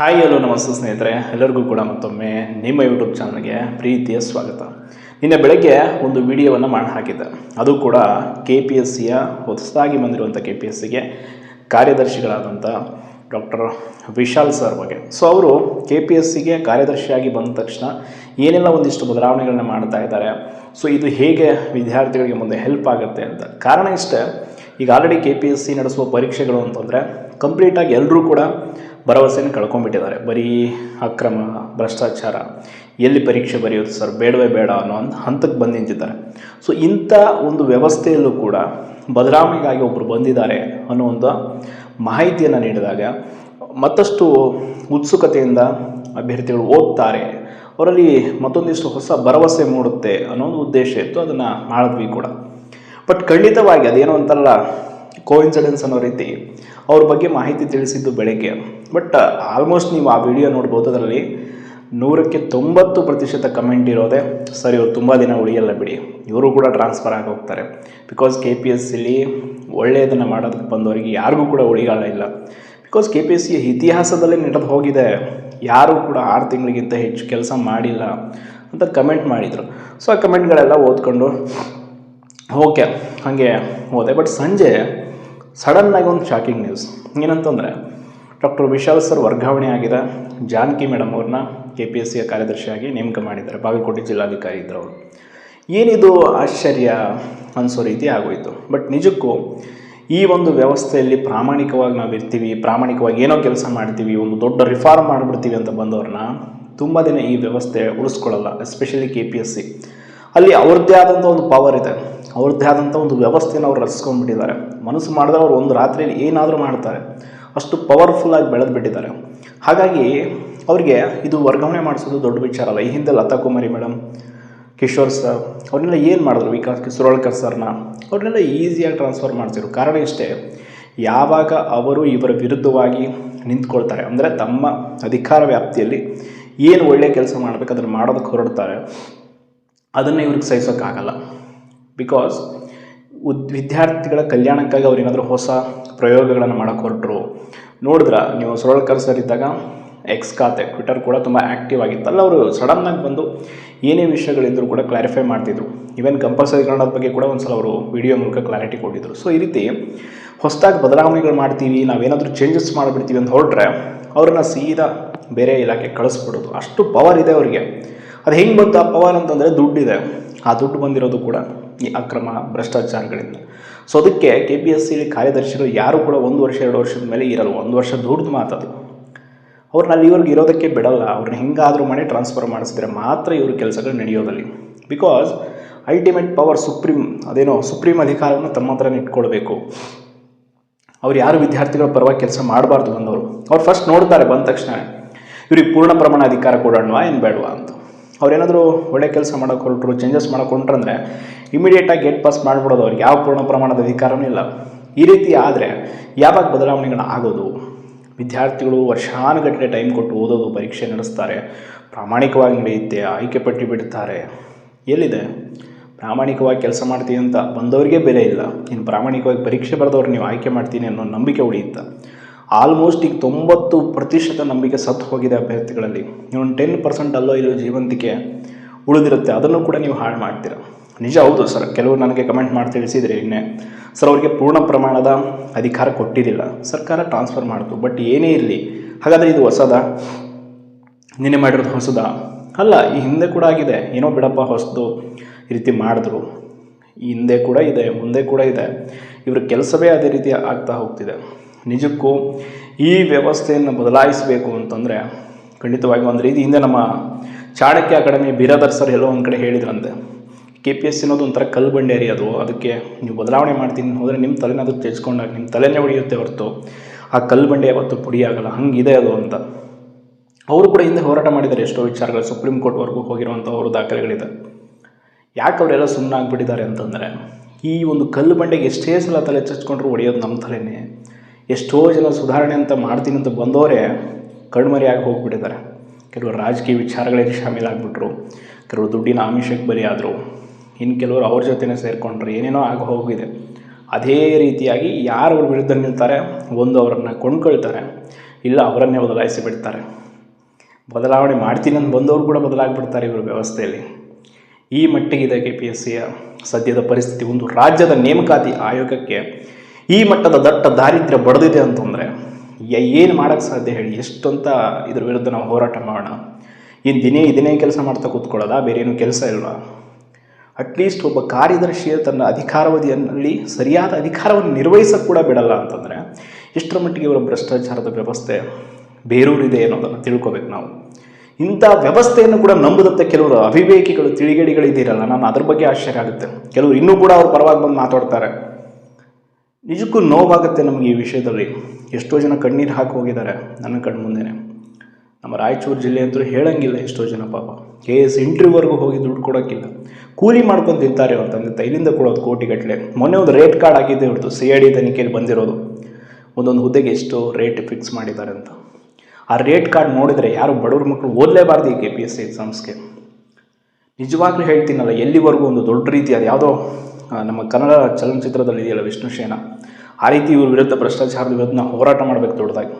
Hi hello ನಮಸ್ತೆ ಸ್ನೇಹಿತರೆ. ಎಲ್ಲರಿಗೂ ಕೂಡ ಮತ್ತೊಮ್ಮೆ ನಿಮ್ಮ ಯೂಟ್ಯೂಬ್ ಚಾನಲ್ಗೆ ಪ್ರೀತಿಯ ಸ್ವಾಗತ. ನಿನ್ನೆ ಬೆಳಗ್ಗೆ ಒಂದು ವಿಡಿಯೋವನ್ನು ಮಾಡಿ ಹಾಕಿದ್ದೆ. ಅದು ಕೂಡ ಕೆ ಪಿ ಎಸ್ ಸಿಯ ಹೊಸದಾಗಿ ಬಂದಿರುವಂಥ ಕೆ ಪಿ ಎಸ್ ಸಿಗೆ ಕಾರ್ಯದರ್ಶಿಗಳಾದಂಥ ಡಾಕ್ಟರ್ ವಿಶಾಲ್ ಸರ್ ಬಗ್ಗೆ. ಸೊ ಅವರು ಕೆ ಪಿ ಎಸ್ ಸಿಗೆ ಕಾರ್ಯದರ್ಶಿಯಾಗಿ ಬಂದ ತಕ್ಷಣ ಏನೆಲ್ಲ ಒಂದಿಷ್ಟು ಬದಲಾವಣೆಗಳನ್ನ ಮಾಡ್ತಾ ಇದ್ದಾರೆ, ಸೊ ಇದು ಹೇಗೆ ವಿದ್ಯಾರ್ಥಿಗಳಿಗೆ ಮುಂದೆ ಹೆಲ್ಪ್ ಆಗುತ್ತೆ ಅಂತ. ಕಾರಣ ಇಷ್ಟೇ, ಈಗ already K P S C ನಡೆಸುವ ಪರೀಕ್ಷೆಗಳು ಅಂತಂದರೆ ಕಂಪ್ಲೀಟಾಗಿ ಎಲ್ಲರೂ ಕೂಡ ಭರವಸೆನ ಕಳ್ಕೊಂಡ್ಬಿಟ್ಟಿದ್ದಾರೆ. ಬರೀ ಅಕ್ರಮ, ಭ್ರಷ್ಟಾಚಾರ, ಎಲ್ಲಿ ಪರೀಕ್ಷೆ ಬರೆಯೋದು ಸರ್? ಬೇಡವೇ ಬೇಡ ಅನ್ನೋ ಒಂದು ಹಂತಕ್ಕೆ ಬಂದು ನಿಂತಿದ್ದಾರೆ. ಸೊ ಇಂಥ ಒಂದು ವ್ಯವಸ್ಥೆಯಲ್ಲೂ ಕೂಡ ಬದಲಾವಣೆಗಾಗಿ ಒಬ್ಬರು ಬಂದಿದ್ದಾರೆ ಅನ್ನೋ ಒಂದು ಮಾಹಿತಿಯನ್ನು ನೀಡಿದಾಗ ಮತ್ತಷ್ಟು ಉತ್ಸುಕತೆಯಿಂದ ಅಭ್ಯರ್ಥಿಗಳು ಓದ್ತಾರೆ. ಅವರಲ್ಲಿ ಮತ್ತೊಂದಿಷ್ಟು ಹೊಸ ಭರವಸೆ ಮೂಡುತ್ತೆ ಅನ್ನೋ ಒಂದು ಉದ್ದೇಶ ಇತ್ತು. ಅದನ್ನು ಮಾಡಿದ್ವಿ ಕೂಡ. ಬಟ್ ಖಂಡಿತವಾಗಿ ಅದೇನೋ ಅಂತಾರಲ್ಲ ಕೋಇನ್ಸಿಡೆನ್ಸ್ ಅನ್ನೋ ರೀತಿ ಅವ್ರ ಬಗ್ಗೆ ಮಾಹಿತಿ ತಿಳಿಸಿದ್ದು ಬೆಳಗ್ಗೆ. ಬಟ್ ಆಲ್ಮೋಸ್ಟ್ ನೀವು ಆ ವಿಡಿಯೋ ನೋಡ್ಬೋದು, ಅದರಲ್ಲಿ ನೂರಕ್ಕೆ ತೊಂಬತ್ತು ಪ್ರತಿಶತ ಕಮೆಂಟ್ ಇರೋದೇ, ಸರಿ, ಇವರು ತುಂಬ ದಿನ ಉಳಿಯಲ್ಲ ಬಿಡಿ. ಇವರು ಕೂಡ ಟ್ರಾನ್ಸ್ಫರ್ ಆಗಿ ಹೋಗ್ತಾರೆ. ಬಿಕಾಸ್ ಕೆ ಪಿ ಎಸ್ ಸಿಲಿ ಒಳ್ಳೆಯದನ್ನು ಮಾಡೋದಕ್ಕೆ ಬಂದವರಿಗೆ ಯಾರಿಗೂ ಕೂಡ ಉಳಿಗಾಲ ಇಲ್ಲ. Because K P S C ಇತಿಹಾಸದಲ್ಲೇ ನಡೆದು ಹೋಗಿದೆ. ಯಾರೂ ಕೂಡ ಆರು ತಿಂಗಳಿಗಿಂತ ಹೆಚ್ಚು ಕೆಲಸ ಮಾಡಿಲ್ಲ ಅಂತ ಕಮೆಂಟ್ ಮಾಡಿದರು. ಸೊ ಆ ಕಮೆಂಟ್ಗಳೆಲ್ಲ ಓದ್ಕೊಂಡು ಓಕೆ, ಹಾಗೆ ಹೋದೆ. ಬಟ್ ಸಂಜೆ ಸಡನ್ನಾಗಿ ಒಂದು ಶಾಕಿಂಗ್ ನ್ಯೂಸ್ ಏನಂತಂದರೆ ಡಾಕ್ಟರ್ ವಿಶಾಲ್ ಸರ್ ವರ್ಗಾವಣೆ ಆಗಿದೆ. ಜಾನಕಿ ಮೇಡಮ್ ಅವ್ರನ್ನ ಕೆ ಪಿ ಎಸ್ ಸಿಯ ಕಾರ್ಯದರ್ಶಿಯಾಗಿ ನೇಮಕ ಮಾಡಿದ್ದಾರೆ. ಬಾಗಲಕೋಟೆ ಜಿಲ್ಲಾಧಿಕಾರಿ ಇದ್ದರು ಅವರು. ಏನಿದು ಆಶ್ಚರ್ಯ ಅನಿಸೋ ರೀತಿ ಆಗೋಯಿತು. ಬಟ್ ನಿಜಕ್ಕೂ, ಈ ಒಂದು ವ್ಯವಸ್ಥೆಯಲ್ಲಿ ಪ್ರಾಮಾಣಿಕವಾಗಿ ನಾವು ಇರ್ತೀವಿ, ಪ್ರಾಮಾಣಿಕವಾಗಿ ಏನೋ ಕೆಲಸ ಮಾಡ್ತೀವಿ, ಒಂದು ದೊಡ್ಡ ರಿಫಾರ್ಮ್ ಮಾಡಿಬಿಡ್ತೀವಿ ಅಂತ ಬಂದವ್ರನ್ನ ತುಂಬ ದಿನ ಈ ವ್ಯವಸ್ಥೆ ಉಳಿಸ್ಕೊಳ್ಳಲ್ಲ especially K P S C ಅಲ್ಲಿ ಅವ್ರದ್ದೇ ಆದಂಥ ಒಂದು ಪವರ್ ಇದೆ. ಅವ್ರದ್ದೇ ಆದಂಥ ಒಂದು ವ್ಯವಸ್ಥೆನ ಅವ್ರು ರಚಿಸ್ಕೊಂಡ್ಬಿಟ್ಟಿದ್ದಾರೆ. ಮನಸ್ಸು ಮಾಡಿದ್ರೆ ಅವ್ರು ಒಂದು ರಾತ್ರಿಯಲ್ಲಿ ಏನಾದರೂ ಮಾಡ್ತಾರೆ. ಅಷ್ಟು ಪವರ್ಫುಲ್ಲಾಗಿ ಬೆಳೆದು ಬಿಟ್ಟಿದ್ದಾರೆ ಹಾಗಾಗಿ ಅವರಿಗೆ ಇದು ವರ್ಗಾವಣೆ ಮಾಡಿಸೋದು ದೊಡ್ಡ ವಿಚಾರ ಅಲ್ಲ. ಈ ಹಿಂದೆ ಲತಾ ಕುಮಾರಿ ಮೇಡಮ್, ಕಿಶೋರ್ ಸರ್ ಅವ್ರನ್ನೆಲ್ಲ ಏನು ಮಾಡಿದ್ರು? ವಿಕಾಸ್ ಕಿಶೋರ್ಳ್ಕರ್ ಸರ್ನ ಅವ್ರನ್ನೆಲ್ಲ ಈಸಿಯಾಗಿ ಟ್ರಾನ್ಸ್ಫರ್ ಮಾಡ್ತಿದ್ರು ಕಾರಣ ಇಷ್ಟೇ, ಯಾವಾಗ ಅವರು ಇವರ ವಿರುದ್ಧವಾಗಿ ನಿಂತ್ಕೊಳ್ತಾರೆ, ಅಂದರೆ ತಮ್ಮ ಅಧಿಕಾರ ವ್ಯಾಪ್ತಿಯಲ್ಲಿ ಏನು ಒಳ್ಳೆಯ ಕೆಲಸ ಮಾಡಬೇಕು, ಅದನ್ನು ಮಾಡೋದಕ್ಕೆ ಹೊರಡ್ತಾರೆ ಅದನ್ನು ಇವ್ರಿಗೆ ಸಹಿಸೋಕ್ಕಾಗಲ್ಲ. ಬಿಕಾಸ್ ಉದ್, ವಿದ್ಯಾರ್ಥಿಗಳ ಕಲ್ಯಾಣಕ್ಕಾಗಿ ಅವ್ರು ಏನಾದರೂ ಹೊಸ ಪ್ರಯೋಗಗಳನ್ನು ಮಾಡೋಕ್ಕೆ ಹೊರಟರು. ನೋಡಿದ್ರೆ, ನೀವು ಸೊರಳ್ಕರ್ ಸರ್ ಇದ್ದಾಗ ಎಕ್ಸ್ ಖಾತೆ ಟ್ವಿಟರ್ ಕೂಡ ತುಂಬ ಆ್ಯಕ್ಟಿವ್ ಆಗಿತ್ತಲ್ಲ, ಅವರು ಸಡನ್ನಾಗಿ ಬಂದು ಏನೇ ವಿಷಯಗಳಿದ್ದರೂ ಕೂಡ ಕ್ಲಾರಿಫೈ ಮಾಡ್ತಿದ್ರು. ಈವನ್ ಕಂಪಲ್ಸರಿ ಕನ್ನಡದ ಬಗ್ಗೆ ಕೂಡ ಒಂದು ಸಲ ಅವರು ವಿಡಿಯೋ ಮೂಲಕ ಕ್ಲಾರಿಟಿ ಕೊಟ್ಟಿದ್ರು. ಸೊ ಈ ರೀತಿ ಹೊಸದಾಗಿ ಬದಲಾವಣೆಗಳು ಮಾಡ್ತೀವಿ, ನಾವೇನಾದರೂ ಚೇಂಜಸ್ ಮಾಡಿಬಿಡ್ತೀವಿ ಅಂತ ಹೊರಟ್ರೆ, ಅವ್ರನ್ನ ಸೀದಾ ಬೇರೆ ಇಲಾಖೆ ಕಳಿಸ್ಬಿಡೋದು. ಅಷ್ಟು ಪವರ್ ಇದೆ ಅವರಿಗೆ. ಅದು ಹೆಂಗೆ ಬಂತು ಆ ಪವರ್ ಅಂತಂದರೆ ದುಡ್ಡಿದೆ. ಆ ದುಡ್ಡು ಬಂದಿರೋದು ಕೂಡ ಈ ಅಕ್ರಮ ಭ್ರಷ್ಟಾಚಾರಗಳಿಂದ. ಸೊ ಅದಕ್ಕೆ ಕೆ ಪಿ ಎಸ್ ಸಿ ಕಾರ್ಯದರ್ಶಿಗಳು ಯಾರು ಕೂಡ ಒಂದು ವರ್ಷ, ಎರಡು ವರ್ಷದ ಮೇಲೆ ಇರಲ್ಲ. ಒಂದು ವರ್ಷ ದುಡ್ದು ಮಾತದು ಅವ್ರನ್ನ ಇವ್ರಿಗೆ ಇರೋದಕ್ಕೆ ಬಿಡಲ್ಲ. ಅವ್ರನ್ನ ಹೆಂಗಾದರೂ ಮಾಡಿ ಟ್ರಾನ್ಸ್ಫರ್ ಮಾಡಿಸಿದ್ರೆ ಮಾತ್ರ ಇವ್ರ ಕೆಲಸಗಳು ನಡೆಯೋದಲ್ಲಿ. ಬಿಕಾಸ್ ಅಲ್ಟಿಮೇಟ್ ಪವರ್ ಸುಪ್ರೀಂ, ಅದೇನೋ ಸುಪ್ರೀಂ ಅಧಿಕಾರವನ್ನು ತಮ್ಮ ಹತ್ರನೇ ಇಟ್ಕೊಳ್ಬೇಕು. ಅವ್ರು ಯಾರು ವಿದ್ಯಾರ್ಥಿಗಳ ಪರವಾಗಿ ಕೆಲಸ ಮಾಡಬಾರ್ದು ಬಂದವರು ಅವ್ರು ಫಸ್ಟ್ ನೋಡ್ತಾರೆ ಬಂದ ತಕ್ಷಣ ಇವ್ರಿಗೆ ಪೂರ್ಣ ಪ್ರಮಾಣ ಅಧಿಕಾರ ಕೊಡೋಣವಾ ಏನು ಬೇಡವಾ? ಅವ್ರೇನಾದರೂ ಒಳ್ಳೆ ಕೆಲಸ ಮಾಡೋಕೆ ಹೊರಟರು ಚೇಂಜಸ್ ಮಾಡೋಕೆ ಹೊರಟ್ರಂದ್ರೆ ಇಮಿಡಿಯೇಟಾಗಿ ಗೇಟ್ ಪಾಸ್ ಮಾಡಿಬಿಡೋದು ಅವ್ರಿಗೆ. ಯಾವ ಪೂರ್ಣ ಪ್ರಮಾಣದ ಅಧಿಕಾರವೂ ಇಲ್ಲ. ಈ ರೀತಿ ಆದರೆ ಯಾವಾಗ ಬದಲಾವಣೆಗಳು ಆಗೋದು? ವಿದ್ಯಾರ್ಥಿಗಳು ವರ್ಷಾನುಗಟ್ಟಲೆ ಟೈಮ್ ಕೊಟ್ಟು ಓದೋದು, ಪರೀಕ್ಷೆ ನಡೆಸ್ತಾರೆ, ಪ್ರಾಮಾಣಿಕವಾಗಿ ನಡೆಯುತ್ತೆ, ಆಯ್ಕೆ ಪಟ್ಟಿ ಬಿಡ್ತಾರೆ. ಎಲ್ಲಿದೆ? ಪ್ರಾಮಾಣಿಕವಾಗಿ ಕೆಲಸ ಮಾಡ್ತೀನಿ ಅಂತ ಬಂದವರಿಗೆ ಬೆಲೆ ಇಲ್ಲ. ಇನ್ನು ಪ್ರಾಮಾಣಿಕವಾಗಿ ಪರೀಕ್ಷೆ ಬರೆದವ್ರು ನೀವು ಆಯ್ಕೆ ಮಾಡ್ತೀನಿ ಅನ್ನೋ ನಂಬಿಕೆ ಉಳಿಯುತ್ತೆ? ಆಲ್ಮೋಸ್ಟ್ ಈಗ ತೊಂಬತ್ತು ಪ್ರತಿಶತ ನಂಬಿಕೆ ಸತ್ತು ಹೋಗಿದೆ ಅಭ್ಯರ್ಥಿಗಳಲ್ಲಿ. ಇನ್ನೊಂದು ಟೆನ್ ಪರ್ಸೆಂಟ್ ಅಲ್ಲೋ ಇಲ್ಲೋ ಜೀವಂತಿಕೆ ಉಳಿದಿರುತ್ತೆ. ಅದನ್ನು ಕೂಡ ನೀವು ಹಾಳು ಮಾಡ್ತೀರ? ನಿಜ ಹೌದು ಸರ್. ಕೆಲವರು ನನಗೆ ಕಮೆಂಟ್ ಮಾಡಿ ತಿಳಿಸಿದರೆ ಇನ್ನೇ. ಸರ್, ಅವರಿಗೆ ಪೂರ್ಣ ಪ್ರಮಾಣದ ಅಧಿಕಾರ ಕೊಟ್ಟಿರಲಿಲ್ಲ ಸರ್ಕಾರ ಟ್ರಾನ್ಸ್ಫರ್ ಮಾಡಿತು. ಬಟ್ ಏನೇ ಇರಲಿ, ಹಾಗಾದರೆ ಇದು ಹೊಸದ? ನಿನ್ನೆ ಮಾಡಿರೋದು ಹೊಸದ? ಅಲ್ಲ, ಈ ಹಿಂದೆ ಕೂಡ ಆಗಿದೆ. ಏನೋ ಬಿಡಪ್ಪ, ಹೊಸದು ಈ ರೀತಿ ಮಾಡಿದ್ರು. ಈ ಹಿಂದೆ ಕೂಡ ಇದೆ, ಮುಂದೆ ಕೂಡ ಇದೆ. ಇವ್ರ ಕೆಲಸವೇ ಅದೇ ರೀತಿ ಆಗ್ತಾ ಹೋಗ್ತಿದೆ. ನಿಜಕ್ಕೂ ಈ ವ್ಯವಸ್ಥೆಯನ್ನು ಬದಲಾಯಿಸಬೇಕು ಅಂತಂದರೆ ಖಂಡಿತವಾಗಿ ಒಂದು ರೀತಿ ಹಿಂದೆ ನಮ್ಮ ಚಾಣಕ್ಯ ಅಕಾಡೆಮಿ ಬಿರಾದರ್ ಸರ್ ಎಲ್ಲೋ ಒಂದು ಕಡೆ ಹೇಳಿದ್ರಂತೆ. ಕೆ ಪಿ ಎಸ್ ಸಿ ಅನ್ನೋದು ಒಂಥರ ಕಲ್ಲು ಬಂಡೇರಿ ಅದು. ಅದಕ್ಕೆ ನೀವು ಬದಲಾವಣೆ ಮಾಡ್ತೀನಿ ಹೋದರೆ ನಿಮ್ಮ ತಲೆನ ಅದಕ್ಕೆ ತೆಗೆಸ್ಕೊಂಡಾಗ ನಿಮ್ಮ ತಲೆನೇ ಹೊಡೆಯುತ್ತೆ ಹೊರತು. ಆ ಕಲ್ಲು ಬಂಡೆ ಯಾವತ್ತು ಪುಡಿ ಆಗಲ್ಲ ಹಂಗಿದೆ ಅದು ಅಂತ. ಅವರು ಕೂಡ ಹಿಂದೆ ಹೋರಾಟ ಮಾಡಿದ್ದಾರೆ ಎಷ್ಟೋ ವಿಚಾರಗಳು ಸುಪ್ರೀಂ ಕೋರ್ಟ್ವರೆಗೂ ಹೋಗಿರುವಂಥ ಅವರು ದಾಖಲೆಗಳಿದೆ. ಯಾಕೆ ಅವರೆಲ್ಲ ಸುಮ್ಮನೆ ಆಗಿಬಿಟ್ಟಿದ್ದಾರೆ ಅಂತಂದರೆ ಈ ಒಂದು ಕಲ್ಲು ಬಂಡೆಗೆ ಎಷ್ಟೇ ಸಲ ತಲೆ ಚಚ್ಕೊಂಡ್ರು ಹೊಡೆಯೋದು ನಮ್ಮ ತಲೆನೇ. ಎಷ್ಟೋ ಜನ ಸುಧಾರಣೆ ಅಂತ ಮಾಡ್ತೀನಿ ಅಂತ ಬಂದವರೇ ಕಣ್ಮರೆಯಾಗಿ ಹೋಗ್ಬಿಟ್ಟಿದ್ದಾರೆ. ಕೆಲವರು ರಾಜಕೀಯ ವಿಚಾರಗಳಲ್ಲಿ ಶಾಮೀಲಾಗ್ಬಿಟ್ರು, ಕೆಲವರು ದುಡ್ಡಿನ ಆಮಿಷಕ್ಕೆ ಬಲಿಯಾದರು. ಇನ್ನು ಕೆಲವರು ಅವ್ರ ಜೊತೆನೇ ಸೇರಿಕೊಂಡ್ರು. ಏನೇನೋ ಆಗಿ ಹೋಗಿದೆ. ಅದೇ ರೀತಿಯಾಗಿ ಯಾರು ಅವ್ರ ವಿರುದ್ಧ ನಿಲ್ತಾರೆ? ಒಂದು ಅವರನ್ನು ಕೊಂಡ್ಕೊಳ್ತಾರೆ. ಇಲ್ಲ ಅವರನ್ನೇ ಬದಲಾಯಿಸಿ ಬಿಡ್ತಾರೆ. ಬದಲಾವಣೆ ಮಾಡ್ತೀನಿ ಅಂತ ಬಂದವರು ಕೂಡ ಬದಲಾಗ್ಬಿಡ್ತಾರೆ ಇವರ ವ್ಯವಸ್ಥೆಯಲ್ಲಿ. ಈ ಮಟ್ಟಿಗಿದೆ ಕೆ ಪಿ ಎಸ್ ಸಿಯ ಸದ್ಯದ ಪರಿಸ್ಥಿತಿ ಒಂದು ರಾಜ್ಯದ ನೇಮಕಾತಿ ಆಯೋಗಕ್ಕೆ ಈ ಮಟ್ಟದ ದಟ್ಟ ದಾರಿದ್ರ್ಯ ಬಡದಿದೆ ಅಂತಂದರೆ ಏನು ಮಾಡೋಕ್ಕೆ ಸಾಧ್ಯ ಹೇಳಿ, ಎಷ್ಟಂತ ಇದ್ರ ವಿರುದ್ಧ ನಾವು ಹೋರಾಟ ಮಾಡೋಣ. ಇನ್ನು ದಿನೇ ಇದನ್ನೇ ಕೆಲಸ ಮಾಡ್ತಾ ಕೂತ್ಕೊಳ್ಳೋದಾ? ಬೇರೆ ಏನೂ ಕೆಲಸ ಇಲ್ವಾ? ಅಟ್ಲೀಸ್ಟ್ ಒಬ್ಬ ಕಾರ್ಯದರ್ಶಿಯ ತನ್ನ ಅಧಿಕಾರಾವಧಿಯಲ್ಲಿ ಸರಿಯಾದ ಅಧಿಕಾರವನ್ನು ನಿರ್ವಹಿಸಕ್ಕೆ ಕೂಡ ಬಿಡಲ್ಲ ಅಂತಂದರೆ, ಎಷ್ಟರ ಮಟ್ಟಿಗೆ ಇವರ ಭ್ರಷ್ಟಾಚಾರದ ವ್ಯವಸ್ಥೆ ಬೇರೂರಿದೆ ಅನ್ನೋದನ್ನು ತಿಳ್ಕೊಬೇಕು ನಾವು. ಇಂಥ ವ್ಯವಸ್ಥೆಯನ್ನು ಕೂಡ ನಂಬುದಂತೆ ಕೆಲವರು ಅವಿವೇಕಿಗಳು ತಿಳಿಗೇಡಿಗಳಿದ್ದೀರಲ್ಲ ನಾನು ಅದ್ರ ಬಗ್ಗೆ ಆಶ್ಚರ್ಯ ಆಗುತ್ತೆ. ಕೆಲವರು ಇನ್ನೂ ಕೂಡ ಅವ್ರ ಪರವಾಗಿ ಬಂದು ಮಾತಾಡ್ತಾರೆ. ನಿಜಕ್ಕೂ ನೋವಾಗುತ್ತೆ ನಮಗೆ ಈ ವಿಷಯದಲ್ಲಿ. ಎಷ್ಟೋ ಜನ ಕಣ್ಣೀರು ಹಾಕಿ ಹೋಗಿದ್ದಾರೆ. ನನ್ನ ಕಣ್ಣು ಮುಂದೆನೆ ನಮ್ಮ ರಾಯಚೂರು ಜಿಲ್ಲೆ ಅಂತೂ ಹೇಳಂಗಿಲ್ಲ ಎಷ್ಟೋ ಜನ ಪಾಪ. ಕೆ ಎಸ್ ಇಂಟ್ರಿವರೆಗೂ ಹೋಗಿ ದುಡ್ಡು ಕೊಡೋಕ್ಕಿಲ್ಲ. ಕೂಲಿ ಮಾಡ್ಕೊಂಡು ತಿಂತಾರೆ ಅವ್ರ ತಂದೆ. ತೈಲಿಂದ ಕೊಡೋದು ಕೋಟಿಗಟ್ಟಲೆ ಮೊನ್ನೆ ಒಂದು ರೇಟ್ ಕಾರ್ಡ್ ಆಗಿದ್ದೇ ಹೊರತು ಸಿ ಐ ಡಿ ತನಿಖೆಯಲ್ಲಿ ಬಂದಿರೋದು. ಒಂದೊಂದು ಹುದ್ದೆಗೆ ಎಷ್ಟು ರೇಟ್ ಫಿಕ್ಸ್ ಮಾಡಿದ್ದಾರೆ ಅಂತ. ಆ ರೇಟ್ ಕಾರ್ಡ್ ನೋಡಿದರೆ ಯಾರು ಬಡವ್ರ ಮಕ್ಕಳು ಓದಲೇಬಾರ್ದು ಈ ಕೆ ಪಿ ಎಸ್ ಸಿ ಎಕ್ಸಾಮ್ಸ್ಗೆ ನಿಜವಾಗ್ಲೂ ಹೇಳ್ತೀನಲ್ಲ, ಎಲ್ಲಿವರೆಗೂ ಒಂದು ದೊಡ್ಡ ರೀತಿ ಅದು ಯಾವುದೋ ನಮ್ಮ ಕನ್ನಡ ಚಲನಚಿತ್ರದಲ್ಲಿ ಇದೆಯಲ್ಲ ವಿಷ್ಣು ವಿಷ್ಣುಶೇನ ಆ ರೀತಿ ಇವ್ರ ವಿರುದ್ಧ ಭ್ರಷ್ಟಾಚಾರದ ವಿರುದ್ಧ ಹೋರಾಟ ಮಾಡಬೇಕು ದೊಡ್ಡದಾಗಿ.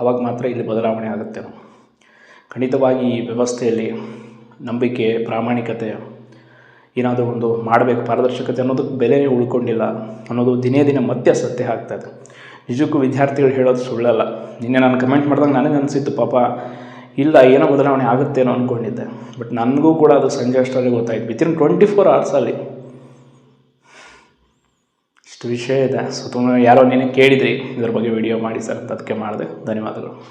ಅವಾಗ ಮಾತ್ರ ಇಲ್ಲಿ ಬದಲಾವಣೆ ಆಗುತ್ತೆ. ಖಂಡಿತವಾಗಿ ಈ ವ್ಯವಸ್ಥೆಯಲ್ಲಿ ನಂಬಿಕೆ, ಪ್ರಾಮಾಣಿಕತೆ ಏನಾದರೂ ಒಂದು ಮಾಡಬೇಕು, ಪಾರದರ್ಶಕತೆ ಅನ್ನೋದಕ್ಕೆ ಬೆಲೆ ಉಳ್ಕೊಂಡಿಲ್ಲ ಅನ್ನೋದು ದಿನೇ ದಿನ ಮತ್ತೆ ಸತ್ಯ ಇದೆ. ನಿಜಕ್ಕೂ ವಿದ್ಯಾರ್ಥಿಗಳು ಹೇಳೋದು ಸುಳ್ಳಲ್ಲ. ನಿನ್ನೆ ನಾನು ಕಮೆಂಟ್ ಮಾಡಿದಾಗ ನನಗೆ ಅನಿಸಿತ್ತು, ಪಾಪ ಇಲ್ಲ, ಏನೋ ಬದಲಾವಣೆ ಆಗುತ್ತೇನೋ ಅಂದ್ಕೊಂಡಿದ್ದೆ ಬಟ್ ನನಗೂ ಕೂಡ ಅದು ಸಂಜೆ ಅಷ್ಟರಲ್ಲಿ ಗೊತ್ತಾಯ್ತು. ವಿತಿನ್ ಟ್ವೆಂಟಿ ಫೋರ್ ಅವರ್ಸಲ್ಲಿ ಇಷ್ಟು ವಿಷಯ ಇದೆ. ಸೊ ತುಂಬ ಯಾರೋ ನೀನು ಕೇಳಿದ್ರಿ. ಇದ್ರ ಬಗ್ಗೆ ವಿಡಿಯೋ ಮಾಡಿ ಸರ್ ಅಂತ ಅದಕ್ಕೆ ಮಾಡಿದೆ. ಧನ್ಯವಾದಗಳು.